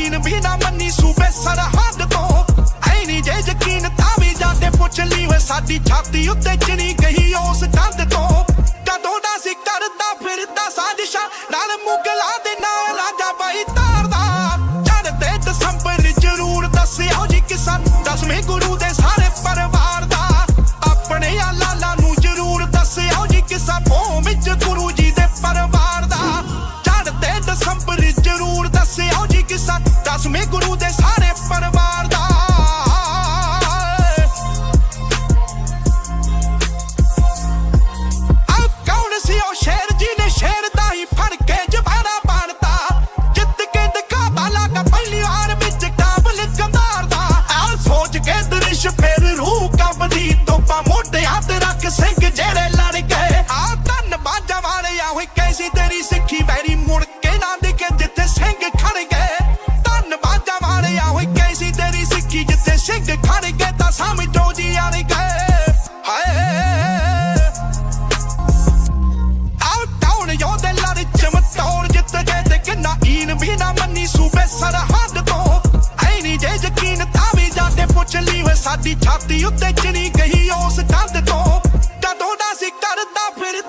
ਈਨ ਵੀ ਨਾ ਮੰਨੀ ਸੂਬੇ ਸਰਹੱਦ ਤੋਂ। ਐ ਨਹੀਂ ਜੇ ਯਕੀਨ ਤਾਂ ਵੀ ਜਾ ਪੁੱਛ ਲਈ ਵੇ ਸਾਡੀ ਛਾਤੀ ਉੱਤੇ ਚਿਣੀ ਗਈ ਉਸ ਕੰਧ ਤੋਂ। ਕਦੋਂ ਦਾ ਸੀ ਕਰਦਾ ਫਿਰਦਾ ਸਾਜ਼ਿਸ਼ਾਂ ਨਾਲ ਮੁਗਲਾਂ ਦੇ ਨਾਲ ਰਾਜਾ ਬਾਈ ਤਾਰਦਾ। ਚੜ੍ਹਦੇ ਦਸੰਬਰ ਜ਼ਰੂਰ ਦੱਸਿਓ ਜੀ ਕਿਸਾਨ, ਦਸਵੇਂ ਗੁਰੂ ਦੇ ਸਾਰੇ ਪਰਿਵਾਰ ਦਾ। ਆਪਣੇ ਆ ਲਾਲਾ ਨੂੰ ਜ਼ਰੂਰ ਦੱਸਿਓ ਜੀ ਕਿਸਾਨ, ਭੋਮ ਵਿੱਚ ਗੁਰੂ ਮੰਨੀ ਸੂਬੇ ਸਰਹੱਦ ਤੋਂ। ਐ ਜੇ ਯਕੀਨ ਤਾਂ ਵੀ ਜਾਂਦੇ ਪੁੱਛ ਲਈ ਸਾਡੀ ਛਾਤੀ ਉੱਤੇ ਚਣੀ ਗਈ ਉਸ ਕੰਧ ਤੋਂ। ਕਦੋਂ ਦਾ ਸੀ ਕਰਦਾ ਫਿਰ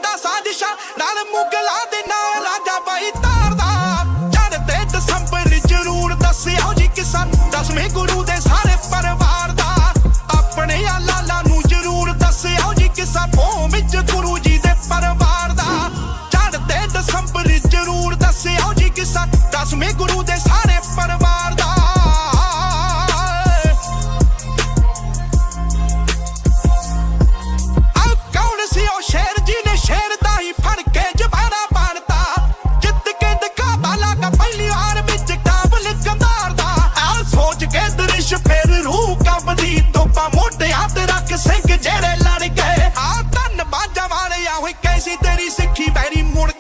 ਦਸਵੇਂ ਗੁਰੂ ਦੇ ਸਾਰੇ ਪਰਿਵਾਰ ਦਾ। ਫਿਰ ਰੂਹ ਕੰਬਦੀ, ਤੋਪਾ ਮੋਢਿਆਂ ਤੇ ਰੱਖ ਸਿੰਘ ਜਿਹੜੇ ਲੜ ਗਏ। ਆ ਧੰਨ ਬਾਜਾ ਵਾਲਿਆ ਹੋਈ ਕੈਸੀ ਤੇਰੀ ਸਿੱਖੀ ਬੈਰੀ ਮੁੜ